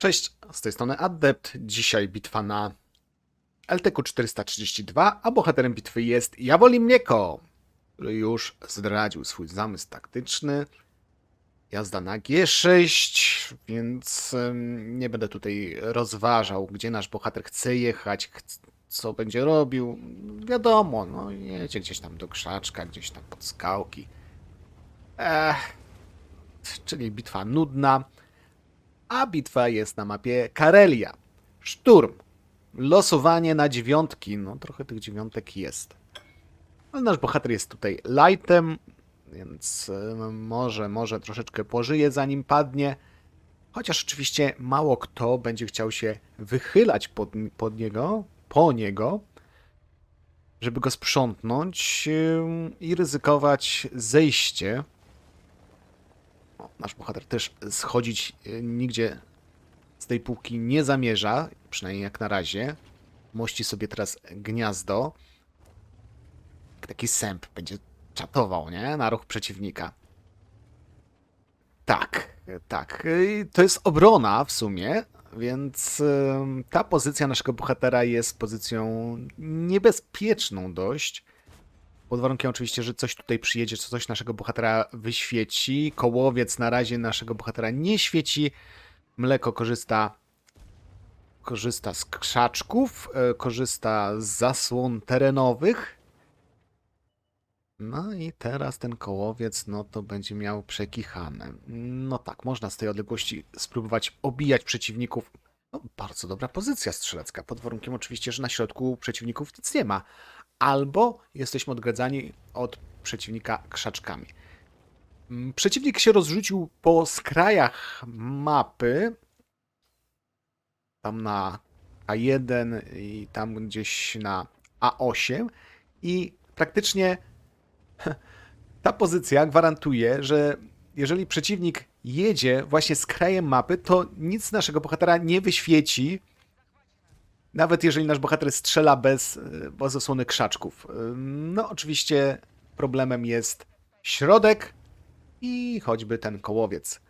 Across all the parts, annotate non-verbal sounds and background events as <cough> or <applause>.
Cześć, z tej strony Adept. Dzisiaj bitwa na LTQ 432, a bohaterem bitwy jest Jawoli Mnieko, który już zdradził swój zamysł taktyczny. Jazda na G6, więc nie będę tutaj rozważał, gdzie nasz bohater chce jechać, co będzie robił. Wiadomo, no jedzie gdzieś tam do krzaczka, gdzieś tam pod skałki. Ech, czyli bitwa nudna a bitwa jest na mapie Karelia. Szturm. Losowanie na dziewiątki. No, trochę tych dziewiątek jest. Ale nasz bohater jest tutaj lightem, więc może, może troszeczkę pożyje zanim padnie. Chociaż oczywiście mało kto będzie chciał się wychylać pod, pod niego, po niego, żeby go sprzątnąć i ryzykować zejście nasz bohater też schodzić e, nigdzie z tej półki nie zamierza, przynajmniej jak na razie. Mości sobie teraz gniazdo. Taki sęp będzie czatował, nie? Na ruch przeciwnika. Tak, e, tak. E, To jest obrona w sumie, więc ta pozycja naszego bohatera jest pozycją niebezpieczną dość. Pod warunkiem oczywiście, że coś tutaj przyjedzie, co coś naszego bohatera wyświeci. Kołowiec na razie naszego bohatera nie świeci. Mleko korzysta korzysta z krzaczków, e, korzysta z zasłon terenowych. No i teraz ten kołowiec, no to będzie miał przekichane. No tak, można z tej odległości spróbować obijać przeciwników. No, bardzo dobra pozycja strzelecka, pod warunkiem oczywiście, że na środku przeciwników nic nie ma albo jesteśmy odgradzani od przeciwnika krzaczkami. Mm, Przeciwnik się rozrzucił po skrajach mapy, tam na A1 i tam gdzieś na A8 i praktycznie <laughs> ta pozycja gwarantuje, że jeżeli przeciwnik jedzie właśnie z krajem mapy, to nic naszego bohatera nie wyświeci, nawet jeżeli nasz bohater strzela bez, y, bez osłony krzaczków. Y, No, oczywiście problemem jest środek i choćby ten kołowiec.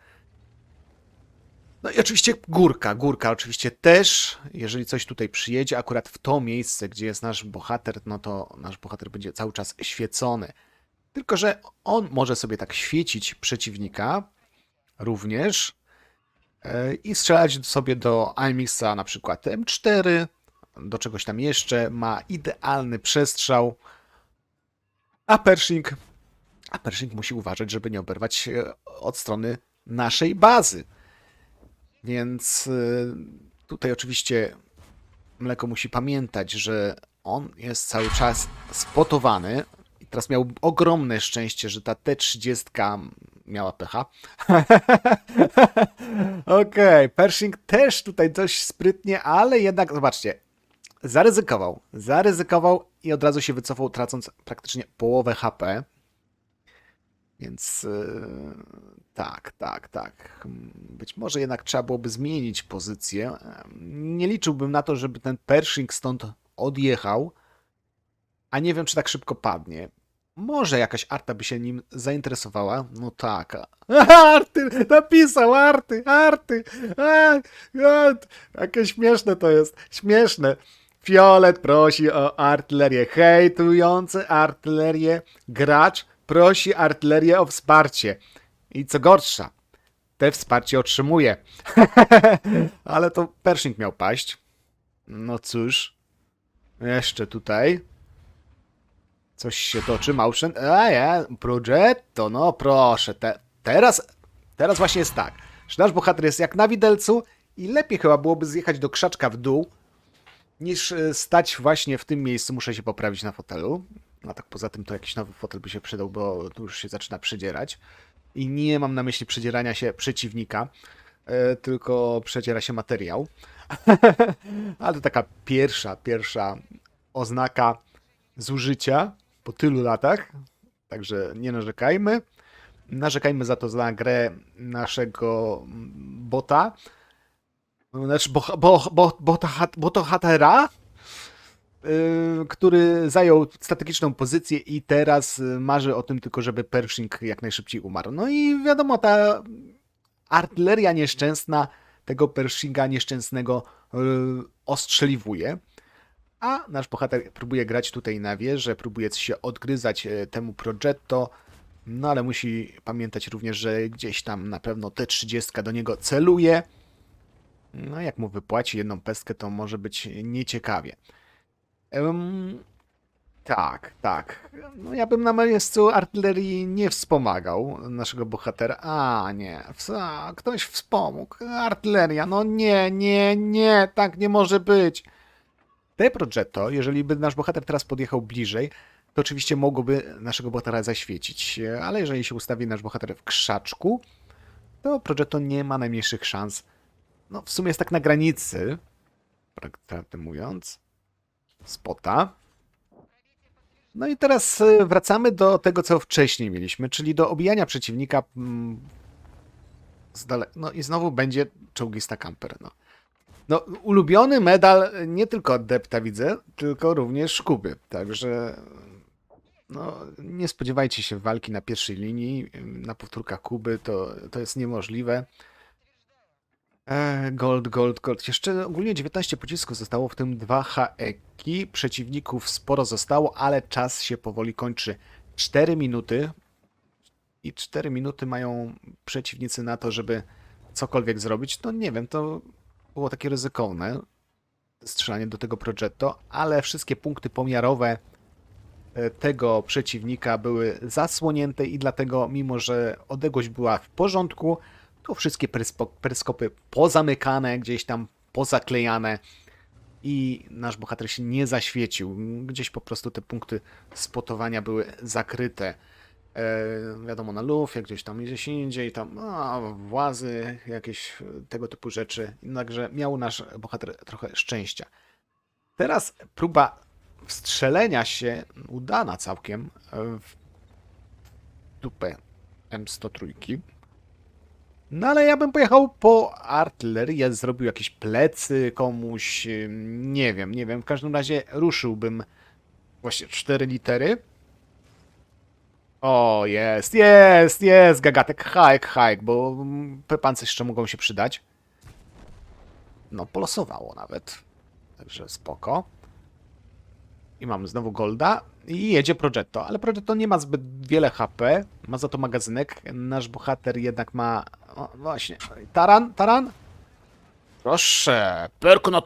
No i oczywiście górka. Górka oczywiście też. Jeżeli coś tutaj przyjedzie, akurat w to miejsce, gdzie jest nasz bohater, no to nasz bohater będzie cały czas świecony. Tylko, że on może sobie tak świecić przeciwnika również e, i strzelać sobie do Almixa na przykład M4, do czegoś tam jeszcze, ma idealny przestrzał, a Pershing, a Pershing musi uważać, żeby nie oberwać od strony naszej bazy. Więc y, tutaj oczywiście Mleko musi pamiętać, że on jest cały czas spotowany. I teraz miał ogromne szczęście, że ta T30 miała pecha. <laughs> Okej, Pershing też tutaj dość sprytnie, ale jednak, zobaczcie, zaryzykował. Zaryzykował i od razu się wycofał, tracąc praktycznie połowę HP. Więc yy, tak, tak, tak. Być może jednak trzeba byłoby zmienić pozycję. Nie liczyłbym na to, żeby ten Pershing stąd odjechał, a nie wiem, czy tak szybko padnie. Może jakaś Arta by się nim zainteresowała. No tak. <laughs> Arty! Napisał Arty! Arty! A, a, jakie śmieszne to jest. Śmieszne. Fiolet prosi o artylerię. Hejtujący artylerię gracz prosi artylerię o wsparcie. I co gorsza, te wsparcie otrzymuje. <laughs> Ale to Pershing miał paść. No cóż. Jeszcze tutaj. Coś się toczy, Mauschen. A ja, Progetto, no proszę. Te, teraz, teraz właśnie jest tak, że nasz bohater jest jak na widelcu i lepiej chyba byłoby zjechać do krzaczka w dół, niż e, stać właśnie w tym miejscu. Muszę się poprawić na fotelu. A tak poza tym to jakiś nowy fotel by się przydał, bo tu już się zaczyna przedzierać. I nie mam na myśli przedzierania się przeciwnika, e, tylko przedziera się materiał. <laughs> Ale to taka pierwsza, pierwsza oznaka zużycia po tylu latach. Także nie narzekajmy. Narzekajmy za to za grę naszego bota. Znaczy, bo, bo, bo, bota, botohatera, yy, który zajął strategiczną pozycję i teraz y, marzy o tym tylko, żeby Pershing jak najszybciej umarł. No i wiadomo, ta artyleria nieszczęsna tego Pershinga nieszczęsnego yy, ostrzeliwuje. A nasz bohater próbuje grać tutaj na wieżę, próbuje się odgryzać e, temu Progetto, no ale musi pamiętać również, że gdzieś tam na pewno T30 do niego celuje. No jak mu wypłaci jedną pestkę, to może być nieciekawie. Em, tak, tak. No ja bym na miejscu artylerii nie wspomagał naszego bohatera. A, nie. A, ktoś wspomógł. Artyleria. No nie, nie, nie. Tak nie może być. Te Progetto, jeżeli by nasz bohater teraz podjechał bliżej, to oczywiście mogłoby naszego bohatera zaświecić. Ale jeżeli się ustawi nasz bohater w krzaczku, to Progetto nie ma najmniejszych szans. No, w sumie jest tak na granicy, prawdę mówiąc, spota. No i teraz e, wracamy do tego, co wcześniej mieliśmy, czyli do obijania przeciwnika mm. No i znowu będzie czołgista kamper. No. No, ulubiony medal nie tylko od Depta widzę, tylko również Kuby. Także no, nie spodziewajcie się walki na pierwszej linii, na powtórkach Kuby, to, to jest niemożliwe. E, Gold, gold, gold. Jeszcze ogólnie 19 pocisków zostało, w tym 2 haeki. Przeciwników sporo zostało, ale czas się powoli kończy. 4 minuty. I 4 minuty mają przeciwnicy na to, żeby cokolwiek zrobić. No nie wiem, to było takie ryzykowne. Strzelanie do tego Progetto, ale wszystkie punkty pomiarowe e, tego przeciwnika były zasłonięte i dlatego, mimo że odległość była w porządku, to wszystkie peryskopy pozamykane, gdzieś tam pozaklejane i nasz bohater się nie zaświecił. Gdzieś po prostu te punkty spotowania były zakryte. E, wiadomo, na lufie, gdzieś tam gdzieś indziej, tam no, włazy, jakieś tego typu rzeczy. Także miał nasz bohater trochę szczęścia. Teraz próba wstrzelenia się, udana całkiem, e, w dupę M103. No ale ja bym pojechał po artylerię, zrobił jakieś plecy komuś, ym, nie wiem, nie wiem. W każdym razie ruszyłbym właśnie cztery litery. O, jest, jest, jest, gagatek, hajk, hajk, bo mm, pepancy jeszcze mogą się przydać. No, polosowało nawet. Także spoko. I mamy znowu Golda i jedzie Progetto, ale Progetto nie ma zbyt wiele HP, ma za to magazynek. Nasz bohater jednak ma... O, właśnie, taran, taran? Proszę, perku na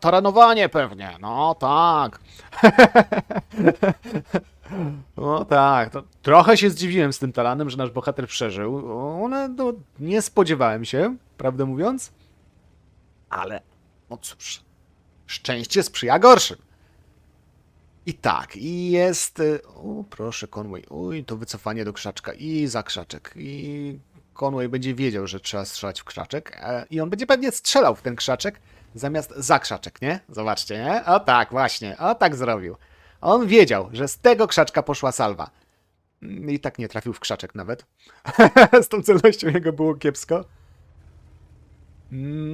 taranowanie pewnie, no tak. <laughs> No tak, to trochę się zdziwiłem z tym taranem, że nasz bohater przeżył. One, no, nie spodziewałem się, prawdę mówiąc. Ale, no cóż, szczęście sprzyja gorszym. I tak, i jest. O, proszę, Conway. Uj, to wycofanie do krzaczka i za krzaczek. I Conway będzie wiedział, że trzeba strzelać w krzaczek. e, I on będzie pewnie strzelał w ten krzaczek zamiast za krzaczek, nie? Zobaczcie, nie? O tak, właśnie. O tak zrobił. On wiedział, że z tego krzaczka poszła salwa. Mm, I tak nie trafił w krzaczek nawet. <laughs> z tą celnością jego było kiepsko.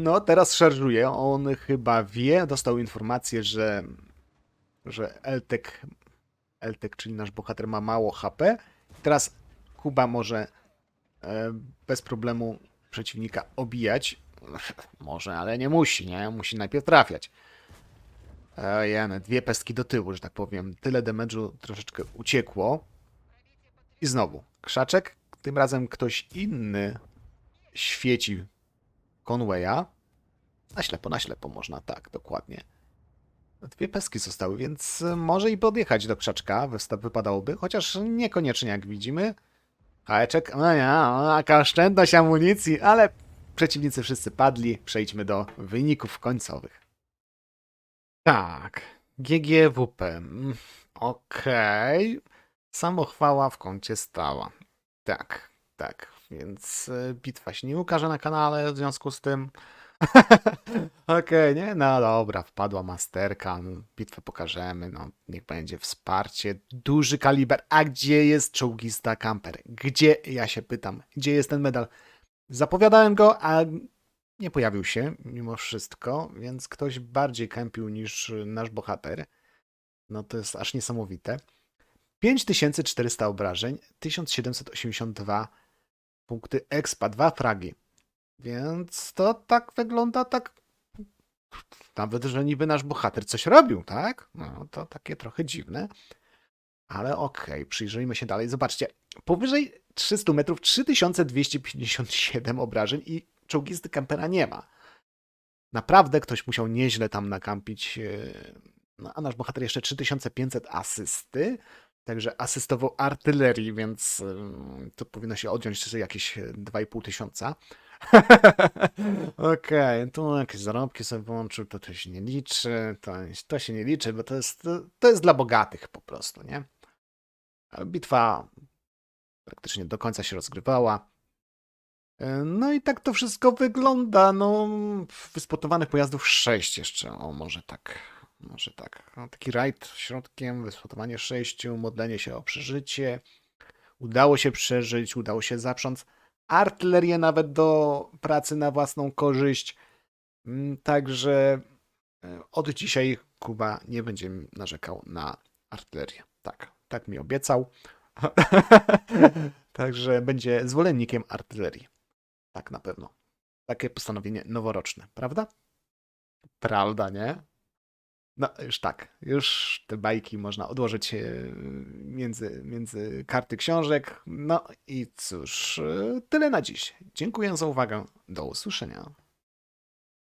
No, teraz szarżuje. On chyba wie, dostał informację, że że Eltek, Eltek, czyli nasz bohater, ma mało HP. Teraz Kuba może e, bez problemu przeciwnika obijać. <laughs> Może, ale nie musi, nie? Musi najpierw trafiać. Ojej, dwie pestki do tyłu, że tak powiem. Tyle damage'u troszeczkę uciekło. I znowu, krzaczek. Tym razem ktoś inny świeci Conwaya. Na ślepo, na ślepo można, tak, dokładnie. Dwie peski zostały, więc e, może i podjechać do krzaczka, wypadałoby, chociaż niekoniecznie jak widzimy. Hajeczek, no ja, jaka oszczędność amunicji, ale przeciwnicy wszyscy padli. Przejdźmy do wyników końcowych. Tak, GGWP. mm, Okej. Samochwała w kącie stała. Tak, tak. Więc e, bitwa się nie ukaże na kanale w związku z tym. <laughs> Okej, nie? No dobra, wpadła masterka, no, bitwę pokażemy, no niech będzie wsparcie, duży kaliber. A gdzie jest czołgista kamper? Gdzie, ja się pytam, gdzie jest ten medal? Zapowiadałem go, a nie pojawił się mimo wszystko, więc ktoś bardziej kępił niż nasz bohater. No to jest aż niesamowite. 5400 obrażeń, 1782 punkty expa, dwa fragi. Więc to tak wygląda tak. Nawet, że niby nasz bohater coś robił, tak? No to takie trochę dziwne. Ale okej, przyjrzyjmy się dalej. Zobaczcie, powyżej 300 metrów 3257 obrażeń i czołgisty kampera nie ma. Naprawdę ktoś musiał nieźle tam nakampić. yy, No, a nasz bohater jeszcze 3500 asysty. Także asystował artylerii, więc yy, to powinno się odjąć jakieś yy, 2,5 tysiąca. <laughs> Okej, tu jakieś zarobki sobie włączył, to to się nie liczy, to, to się nie liczy, bo to jest, to jest dla bogatych po prostu, nie? Bitwa praktycznie do końca się rozgrywała. No i tak to wszystko wygląda. No, wyspotowanych pojazdów 6 jeszcze. O, może tak. Może tak. No, taki rajd środkiem, wyspotowanie 6, modlenie się o przeżycie. Udało się przeżyć, udało się zaprząc artylerię nawet do pracy na własną korzyść. Mm, Także e, od dzisiaj Kuba nie będzie narzekał na artylerię. Tak, tak mi obiecał. <laughs> Także będzie zwolennikiem artylerii. Tak na pewno. Takie postanowienie noworoczne, prawda? Prawda, nie? No, już tak. Już te bajki można odłożyć e, między, między karty książek. No i cóż, e, tyle na dziś. Dziękuję za uwagę. Do usłyszenia.